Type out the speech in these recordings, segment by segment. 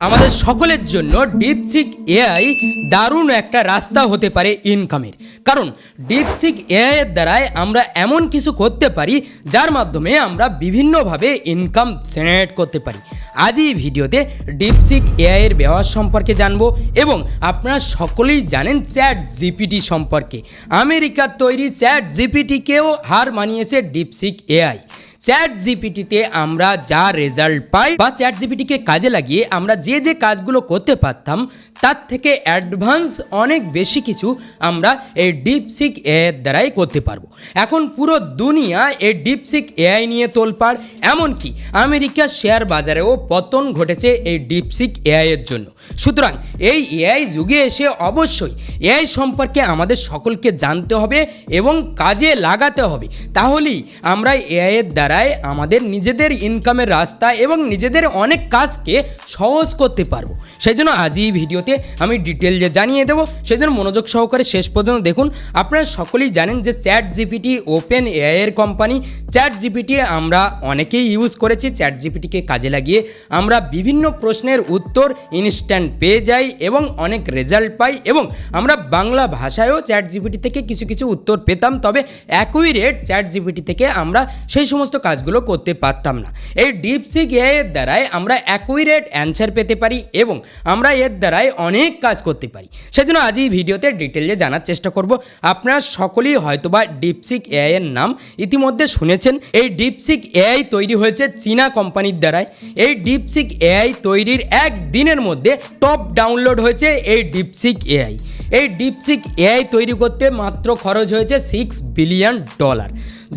আমাদের সকলের জন্য ডিপসিক এআই দারুণ একটা রাস্তা হতে পারে ইনকামের কারণ ডিপসিক এআই এর দ্বারাই আমরা এমন কিছু করতে পারি, যার মাধ্যমে আমরা বিভিন্নভাবে ইনকাম জেনারেট করতে পারি। আজ এই ভিডিওতে ডিপসিক এআই এর ব্যবহার সম্পর্কে জানব এবং আপনারা সকলেই জানেন চ্যাট জিপিটি সম্পর্কে। আমেরিকার তৈরি চ্যাট জিপিটিকেও হার মানিয়েছে ডিপসিক এআই চ্যাট জিপিটিতে আমরা যা রেজাল্ট পাই বা চ্যাট জিপিটিকে কাজে লাগিয়ে আমরা যে যে কাজগুলো করতে পারতাম, তার থেকে অ্যাডভান্স অনেক বেশি কিছু আমরা এই ডিপসিক এআই এর দ্বারাই করতে পারব। এখন পুরো দুনিয়া এই ডিপসিক এআই নিয়ে তোলপাড়, এমনকি আমেরিকার শেয়ার বাজারেও পতন ঘটেছে এই ডিপসিক এআই এর জন্য। সুতরাং এই এআই যুগে এসে অবশ্যই এআই সম্পর্কে আমাদের সকলকে জানতে হবে এবং কাজে লাগাতে হবে। তাহলেই আমরা এআই এর দ্বারাই আমাদের নিজেদের ইনকামের রাস্তা এবং নিজেদের অনেক কাজকে সহজ করতে পারব। সেই জন্য আজ এই ভিডিওতে আমি ডিটেলসে জানিয়ে দেবো। সেই জন্য মনোযোগ সহকারে শেষ পর্যন্ত দেখুন। আপনারা সকলেই জানেন যে চ্যাট জিপিটি ওপেন এআই এর কোম্পানি চ্যাট জিপিটি আমরা অনেকেই ইউজ করেছি। চ্যাট জিপিটিকে কাজে লাগিয়ে আমরা বিভিন্ন প্রশ্নের উত্তর ইনস্ট্যান্ট পেয়ে যাই এবং অনেক রেজাল্ট পাই এবং আমরা বাংলা ভাষায়ও চ্যাট জিপিটি থেকে কিছু কিছু উত্তর পেতাম। তবে একই রেট চ্যাট জিপিটি থেকে আমরা সেই সমস্ত কাজগুলো করতে পারতাম না। এই ডিপসিক এআই এর দ্বারাই আমরা অ্যাকুইরেট অ্যান্সার পেতে পারি এবং আমরা এর দ্বারাই অনেক কাজ করতে পারি। সেজন্য আজ এই ভিডিওতে ডিটেলে জানার চেষ্টা করব। আপনারা সকলেই হয়তোবা ডিপসিক এআই এর নাম ইতিমধ্যে শুনেছেন। এই ডিপসিক এআই তৈরি হয়েছে চীনা কোম্পানির দ্বারাই। এই ডিপসিক এআই তৈরির এক দিনের মধ্যে টপ ডাউনলোড হয়েছে এই ডিপসিক এআই এই ডিপসিক এআই তৈরি করতে মাত্র খরচ হয়েছে সিক্স বিলিয়ন ডলার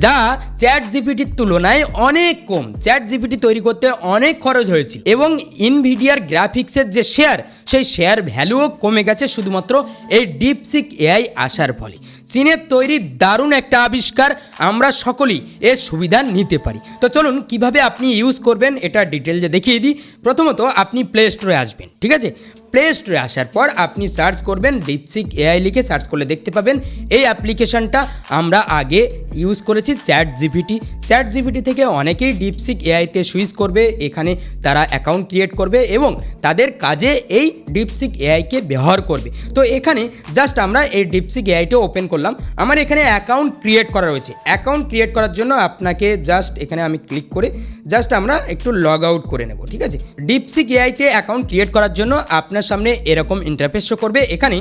যা চ্যাট জিপিটির তুলনায় অনেক কম। চ্যাট জিপিটি তৈরি করতে অনেক খরচ হয়েছিল এবং ইনভিডিয়ার গ্রাফিক্সের যে শেয়ার সেই শেয়ার ভ্যালুও কমে গেছে শুধুমাত্র এই ডিপসিক এআই আসার ফলে। চীনের তৈরি দারুণ একটা আবিষ্কার আমরা সকলেই এর সুবিধা নিতে পারি। তো চলুন কীভাবে আপনি ইউজ করবেন, এটা ডিটেলসে দেখিয়ে দিই। প্রথমত আপনি প্লে স্টোরে আসবেন, ঠিক আছে? প্লে স্টোরে আসার পর আপনি সার্চ করবেন ডিপসিক এআই লিখে সার্চ করলে দেখতে পাবেন। এই অ্যাপ্লিকেশনটা আমরা আগে ইউজ করেছি চ্যাট জিপিটি চ্যাট জিপিটি থেকে অনেকেই ডিপসিক এআইতে সুইচ করবে, এখানে তারা অ্যাকাউন্ট ক্রিয়েট করবে এবং তাদের কাজে এই ডিপসিক এআইকে ব্যবহার করবে। তো এখানে জাস্ট আমরা এই ডিপসিক এআইটা ওপেন করলাম। আমার এখানে অ্যাকাউন্ট ক্রিয়েট করা রয়েছে। অ্যাকাউন্ট ক্রিয়েট করার জন্য আপনাকে জাস্ট এখানে আমি ক্লিক করে জাস্ট আমরা একটু লগ আউট করে নেব, ঠিক আছে? ডিপসিক এআইতে অ্যাকাউন্ট ক্রিয়েট করার জন্য আপনার সামনে এরকম ইন্টারফেস শো করবে। এখানে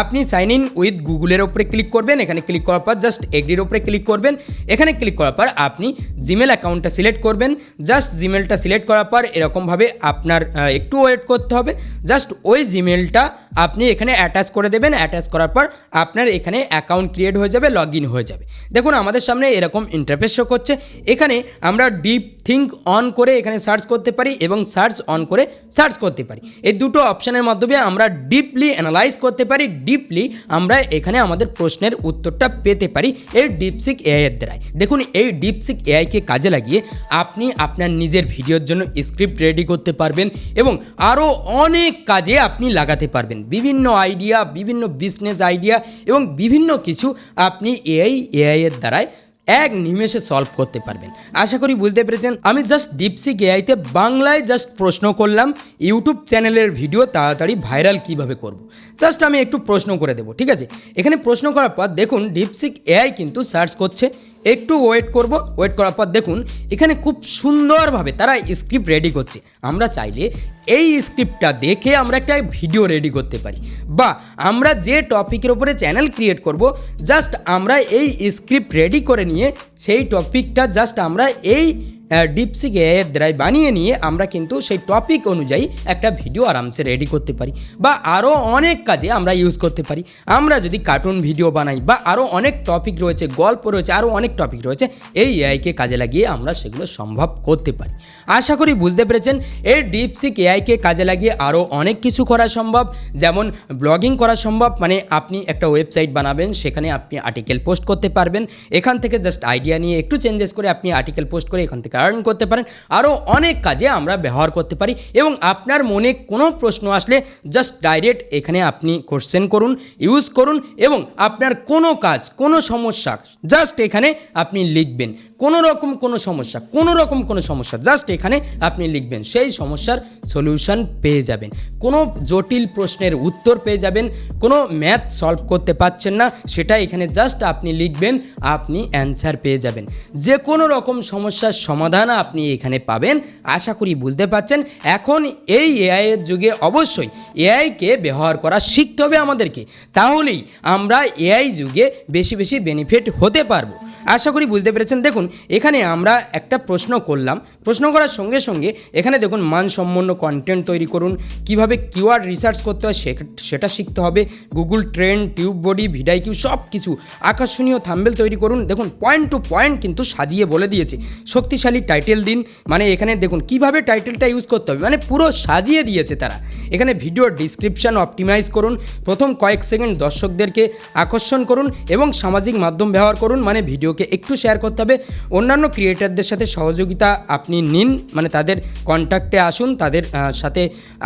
আপনি সাইন ইন উইথ গুগলের ওপরে ক্লিক করবেন। এখানে ক্লিক করার পর জাস্ট এগ্রির ওপরে ক্লিক করবেন। এখানে ক্লিক করার পর আপনি জিমেল অ্যাকাউন্টটা সিলেক্ট করবেন। জাস্ট জিমেলটা সিলেক্ট করার পর এরকমভাবে আপনার একটু ওয়েট করতে হবে। জাস্ট ওই জিমেলটা আপনি এখানে অ্যাটাচ করে দেবেন। অ্যাটাচ করার পর আপনার এখানে অ্যাকাউন্ট ক্রিয়েট হয়ে যাবে লগ ইন হয়ে যাবে। দেখুন, আমাদের সামনে এরকম ইন্টারফেস শো করছে। এখানে আমরা ডিপ থিঙ্ক অন করে এখানে সার্চ করতে পারি এবং সার্চ অন করে সার্চ করতে পারি। এই দুটো অপশানের মাধ্যমে আমরা ডিপলি অ্যানালাইজ করতে পারি ডিপলি আমরা এখানে আমাদের প্রশ্নের উত্তরটা পেতে পারি এই ডিপসিক এআই এর দ্বারাই। দেখুন, এই ডিপসিক এআইকে কাজে লাগিয়ে আপনি আপনার নিজের ভিডিওর জন্য স্ক্রিপ্ট রেডি করতে পারবেন এবং আরও অনেক কাজে আপনি লাগাতে পারবেন। বিভিন্ন আইডিয়া বিভিন্ন বিজনেস আইডিয়া এবং বিভিন্ন কিছু আপনি এআই এআইয়ের দ্বারাই এক নিমেষে সলভ করতে পারবেন। আশা করি বুঝতে পেরেছেন। আমি জাস্ট ডিপসিক এআইতে বাংলায় জাস্ট প্রশ্ন করলাম। ইউটিউব চ্যানেলের ভিডিও তাড়াতাড়ি ভাইরাল কীভাবে করব? জাস্ট আমি একটু প্রশ্ন করে দেবো, ঠিক আছে? এখানে প্রশ্ন করার পর দেখুন ডিপসিক এআই কিন্তু সার্চ করছে। একটু ওয়েট করব ওয়েট করার পর দেখুন, এখানে খুব সুন্দরভাবে তারা স্ক্রিপ্ট রেডি করছে। আমরা চাইলে এই স্ক্রিপ্টটা দেখে আমরা একটা ভিডিও রেডি করতে পারি। বা আমরা যে টপিকের ওপরে চ্যানেল ক্রিয়েট করব জাস্ট আমরা এই স্ক্রিপ্ট রেডি করে নিয়ে সেই টপিকটা জাস্ট আমরা এই ডিপসিক দ্বারাই বানিয়ে নিয়ে আমরা কিন্তু সেই টপিক অনুযায়ী একটা ভিডিও আরামসে রেডি করতে পারি বা আরও অনেক কাজে আমরা ইউজ করতে পারি। আমরা যদি কার্টুন ভিডিও বানাই বা আরও অনেক টপিক রয়েছে, গল্প রয়েছে আরও অনেক টপিক রয়েছে, এই এআইকে কাজে লাগিয়ে আমরা সেগুলো সম্ভব করতে পারি। আশা করি বুঝতে পেরেছেন, এই ডিপসিক এআইকে কাজে লাগিয়ে আরও অনেক কিছু করা সম্ভব। যেমন ব্লগিং করা সম্ভব মানে আপনি একটা ওয়েবসাইট বানাবেন, সেখানে আপনি আর্টিকেল পোস্ট করতে পারবেন। এখান থেকে জাস্ট আইডিয়া নিয়ে একটু চেঞ্জেস করে আপনি আর্টিকেল পোস্ট করে এখান থেকে থেকে আর্ন করতে পারেন। আরও অনেক কাজে আমরা ব্যবহার করতে পারি এবং আপনার মনে কোনো প্রশ্ন আসলে জাস্ট ডাইরেক্ট এখানে আপনি কোশ্চেন করুন ইউজ করুন এবং আপনার কোনো কাজ, কোনো সমস্যা জাস্ট এখানে আপনি লিখবেন। কোনো রকম কোনো সমস্যা, কোনো রকম কোনো সমস্যা জাস্ট এখানে আপনি লিখবেন। সেই সমস্যার সলিউশন পেয়ে যাবেন। কোনো জটিল প্রশ্নের উত্তর পেয়ে যাবেন। কোনো ম্যাথ সলভ করতে পারছেন না, সেটা এখানে জাস্ট আপনি লিখবেন, আপনি অ্যান্সার পেয়ে যাবেন। যে কোনো রকম সমস্যার সমাধান আপনি এখানে পাবেন। আশা করি বুঝতে পারছেন। এখন এই এআই এর যুগে অবশ্যই এআইকে ব্যবহার করা শিখতে হবে আমাদেরকে। তাহলেই আমরা এআই যুগে বেশি বেশি বেনিফিট হতে পারব। আশা করি বুঝতে পেরেছেন। দেখুন, এখানে আমরা একটা প্রশ্ন করলাম। প্রশ্ন করার সঙ্গে সঙ্গে এখানে দেখুন, মানসম্পন্ন কন্টেন্ট তৈরি করুন। কীভাবে কিওয়ার্ড রিসার্চ করতে হয় সেটা শিখতে হবে। গুগল ট্রেন্ড টিউব বডি ভিডাইকিউ সব কিছু আকর্ষণীয় থাম্বেল তৈরি করুন। দেখুন পয়েন্ট টু পয়েন্ট কিন্তু সাজিয়ে বলে দিয়েছে। শক্তিশালী টাইটেল দিন। মানে এখানে দেখুন, কীভাবে টাইটেলটা ইউজ করতে হবে? মানে পুরো সাজিয়ে দিয়েছে তারা। এখানে ভিডিও ডিসক্রিপশন অপটিমাইজ করুন, প্রথম কয়েক সেকেন্ড দর্শকদেরকে আকর্ষণ করুন এবং সামাজিক মাধ্যম ব্যবহার করুন। মানে ভিডিওকে একটু শেয়ার করতে হবে। অন্যান্য ক্রিয়েটারদের সাথে সহযোগিতা আপনি নিন মানে তাদের কন্ট্যাক্টে আসুন, তাদের সাথে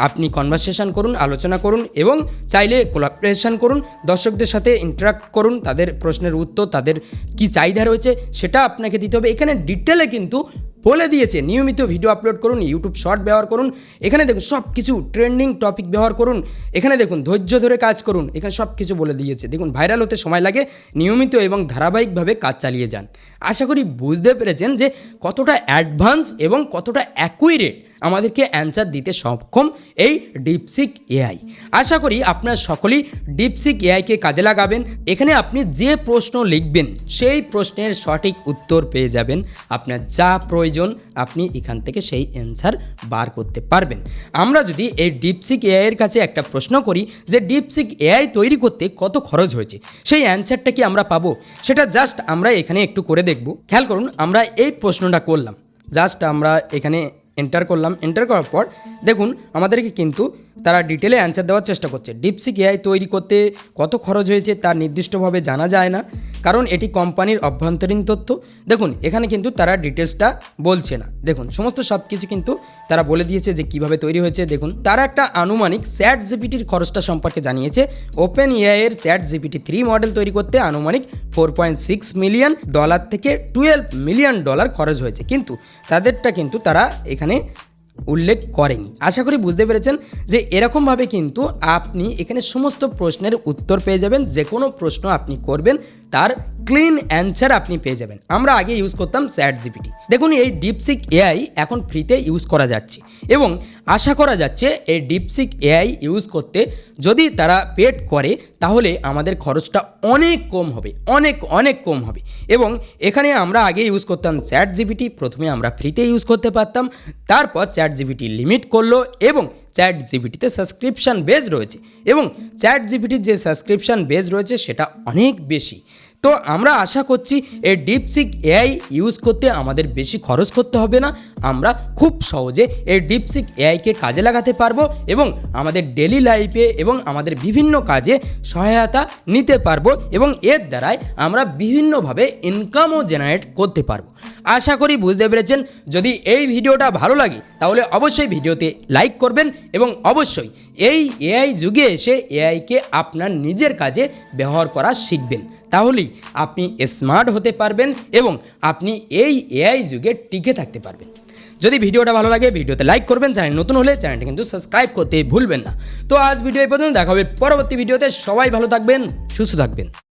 আপনি কনভারসেশন করুন, আলোচনা করুন এবং চাইলে কোলাবরেশন করুন, দর্শকদের সাথে ইন্টারাক্ট করুন, তাদের প্রশ্নের উত্তর, তাদের কি চাহিদা রয়েছে সেটা আপনাকে দিতে হবে। এখানে ডিটেলে কিন্তু বলে দিয়েছে। নিয়মিত ভিডিও আপলোড করুন ইউটিউব শর্ট ব্যবহার করুন। এখানে দেখুন সব কিছু ট্রেন্ডিং টপিক ব্যবহার করুন। এখানে দেখুন, ধৈর্য ধরে কাজ করুন। এখানে সব কিছু বলে দিয়েছে। দেখুন ভাইরাল হতে সময় লাগে, নিয়মিত এবং ধারাবাহিকভাবে কাজ চালিয়ে যান। আশা করি বুঝতে পেরেছেন যে কতটা অ্যাডভান্স এবং কতটা অ্যাকুইরেট আমাদেরকে অ্যান্সার দিতে সক্ষম এই ডিপসিক এআই আশা করি আপনার সকলেই ডিপসিক এআইকে কাজে লাগাবেন। এখানে আপনি যে প্রশ্ন লিখবেন, সেই প্রশ্নের সঠিক উত্তর পেয়ে যাবেন। আপনার যা প্রয়োজন আপনি এখান থেকে সেই অ্যান্সার বার করতে পারবেন। আমরা যদি এই ডিপসিক এআইয়ের কাছে একটা প্রশ্ন করি যে ডিপসিক এআই তৈরি করতে কত খরচ হয়েছে? সেই অ্যান্সারটা কি আমরা পাবো? সেটা জাস্ট আমরা এখানে একটু করে দেখব। খেয়াল করুন, আমরা এই প্রশ্নটা করলাম। জাস্ট আমরা এখানে এন্টার করলাম। এন্টার করার পর দেখুন, আমাদেরকে কিন্তু তারা ডিটেলে অ্যান্সার দেওয়ার চেষ্টা করছে। ডিপসিক এআই তৈরি করতে কত খরচ হয়েছে তার নির্দিষ্টভাবে জানা যায় না, কারণ এটি কোম্পানির অভ্যন্তরীণ তথ্য। দেখুন, এখানে কিন্তু তারা ডিটেলসটা বলছে না। দেখুন, সমস্ত সব কিছু কিন্তু তারা বলে দিয়েছে যে কীভাবে তৈরি হয়েছে। দেখুন, তারা একটা আনুমানিক স্যাট জিপিটির খরচটা সম্পর্কে জানিয়েছে। ওপেন এআই এর চ্যাট জিপিটি থ্রি মডেল তৈরি করতে আনুমানিক four point six million dollar থেকে টুয়েলভ মিলিয়ন ডলার খরচ হয়েছে। কিন্তু তাদেরটা কিন্তু তারা এখানে উল্লেখ করেনি। আশা করি বুঝতে পেরেছেন যে এরকমভাবে কিন্তু আপনি এখানে সমস্ত প্রশ্নের উত্তর পেয়ে যাবেন যে কোনো প্রশ্ন আপনি করবেন, তার ক্লিন অ্যান্সার আপনি পেয়ে যাবেন। আমরা আগে ইউজ করতাম স্যাট জিপিটি দেখুন, এই ডিপসিক এআই এখন ফ্রিতে ইউজ করা যাচ্ছে এবং আশা করা যাচ্ছে এই ডিপসিক এআই ইউজ করতে যদি তারা পেড করে, তাহলে আমাদের খরচটা অনেক কম হবে, অনেক অনেক কম হবে। এবং এখানে আমরা আগে ইউজ করতাম চ্যাট জিপিটি প্রথমে আমরা ফ্রিতে ইউজ করতে পারতাম, তারপর চ্যাট জিপিটি লিমিট করল এবং চ্যাট জিপিটিতে সাবস্ক্রিপশান বেজ রয়েছে। এবং চ্যাট জিপিটির যে সাবস্ক্রিপশান বেজ রয়েছে, সেটা অনেক বেশি। তো আমরা আশা করছি এই ডিপসিক এআই ইউজ করতে আমাদের বেশি খরচ করতে হবে না। আমরা খুব সহজে এই ডিপসিক এআইকে কাজে লাগাতে পারব এবং আমাদের ডেলি লাইফে এবং আমাদের বিভিন্ন কাজে সহায়তা নিতে পারব এবং এর দ্বারাই আমরা বিভিন্নভাবে ইনকামও জেনারেট করতে পারব। আশা করি বুঝতে পেরেছেন। যদি এই ভিডিওটা ভালো লাগে, তাহলে অবশ্যই ভিডিওতে লাইক করবেন এবং অবশ্যই এই এআই যুগে এসে এআইকে আপনার নিজের কাজে ব্যবহার করা শিখবেন। তাহলেই আপনি স্মার্ট হতে পারবেন এবং আপনি এই এআই যুগে টিকে থাকতে পারবেন। যদি ভিডিওটা ভালো লাগে, ভিডিওতে লাইক করবেন, চ্যানেল নতুন হলে চ্যানেলটা কিন্তু সাবস্ক্রাইব করতে ভুলবেন না। তো আজ ভিডিও এই পর্যন্ত, দেখা হবে পরবর্তী ভিডিওতে। সবাই ভালো থাকবেন, সুস্থ থাকবেন।